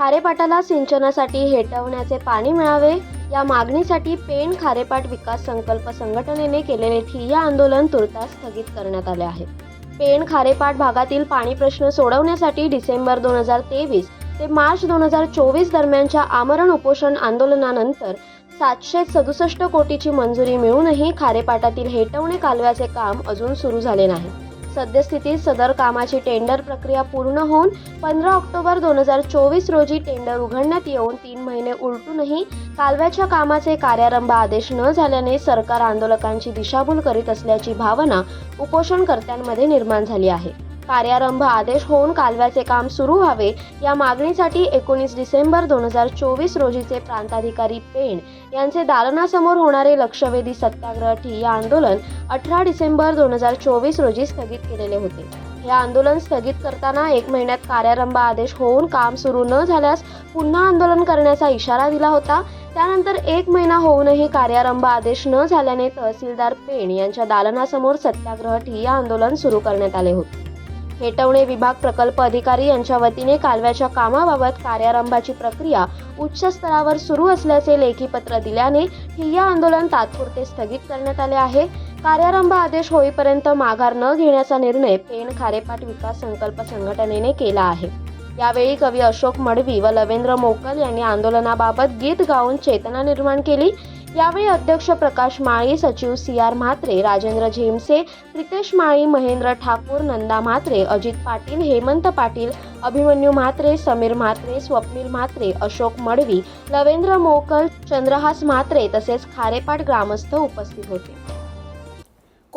खारेपाटाला सिंचनासाठी हेटवण्याचे पाणी मिळावे या मागणीसाठी पेण खारेपाट विकास संकल्प संघटनेने केलेले ठिय्या आंदोलन तुर्तास स्थगित करण्यात आले आहे. पेण खारेपाट भागातील पाणी प्रश्न सोडवण्यासाठी डिसेंबर दोन हजार तेवीस ते मार्च दोन हजार चोवीस दरम्यानच्या आमरण उपोषण आंदोलनानंतर सातशे सदुसष्ट कोटीची मंजुरी मिळूनही खारेपाटातील हेटवणे कालव्याचे काम अजून सुरू झाले नाही. सद्यस्थितीत सदर कामाची टेंडर प्रक्रिया पूर्ण होऊन पंधरा ऑक्टोबर दोन हजार चोवीस रोजी टेंडर उघडण्यात येऊन तीन महिने उलटूनही कालव्याच्या कामाचे कार्यारंभ आदेश न झाल्याने सरकार आंदोलकांची दिशाभूल करीत असल्याची भावना उपोषणकर्त्यांमध्ये निर्माण झाली आहे. कार्यारंभ आदेश होऊन कालव्याचे काम सुरू व्हावे या मागणीसाठी एकोणीस डिसेंबर दोन हजार चोवीस रोजीचे प्रांताधिकारी पेण यांचे दालनासमोर होणारे लक्षवेधी सत्याग्रह ठिय्या आंदोलन अठरा डिसेंबर दोन हजार चोवीस रोजी स्थगित केलेले होते. हे आंदोलन स्थगित करताना एक महिन्यात कार्यारंभ आदेश होऊन काम सुरू न झाल्यास पुन्हा आंदोलन करण्याचा इशारा दिला होता. त्यानंतर एक महिना होऊनही कार्यारंभ आदेश न झाल्याने तहसीलदार पेण यांच्या दालनासमोर सत्याग्रह ठिय्या आंदोलन सुरू करण्यात आले होते. हेटवणे विभाग प्रकल्प अधिकारी यांच्या वतीने कालव्याच्या कामाबाबत कार्यारंभाची प्रक्रिया उच्च स्तरावर सुरू असल्याचे लेखी पत्र दिल्याने ठिय्या आंदोलन तात्पुरते स्थगित करण्यात आले आहे. कार्यारंभ आदेश होईपर्यंत माघार न घेण्याचा निर्णय पेण खारेपाट विकास संकल्प संघटनेने केला आहे. यावेळी कवी अशोक मडवी व लवेंद्र मोकल यांनी आंदोलनाबाबत गीत गाऊन चेतना निर्माण केली. यावेळी अध्यक्ष प्रकाश माळी सचिव सी आर म्हात्रे राजेंद्र झेमसे प्रितेश माळी महेंद्र ठाकूर नंदा म्हात्रे अजित पाटील हेमंत पाटील अभिमन्यू म्हात्रे समीर म्हात्रे स्वप्नील म्हात्रे अशोक मडवी लवेंद्र मोकल चंद्रहास म्हात्रे तसेच खारेपाट ग्रामस्थ उपस्थित होते.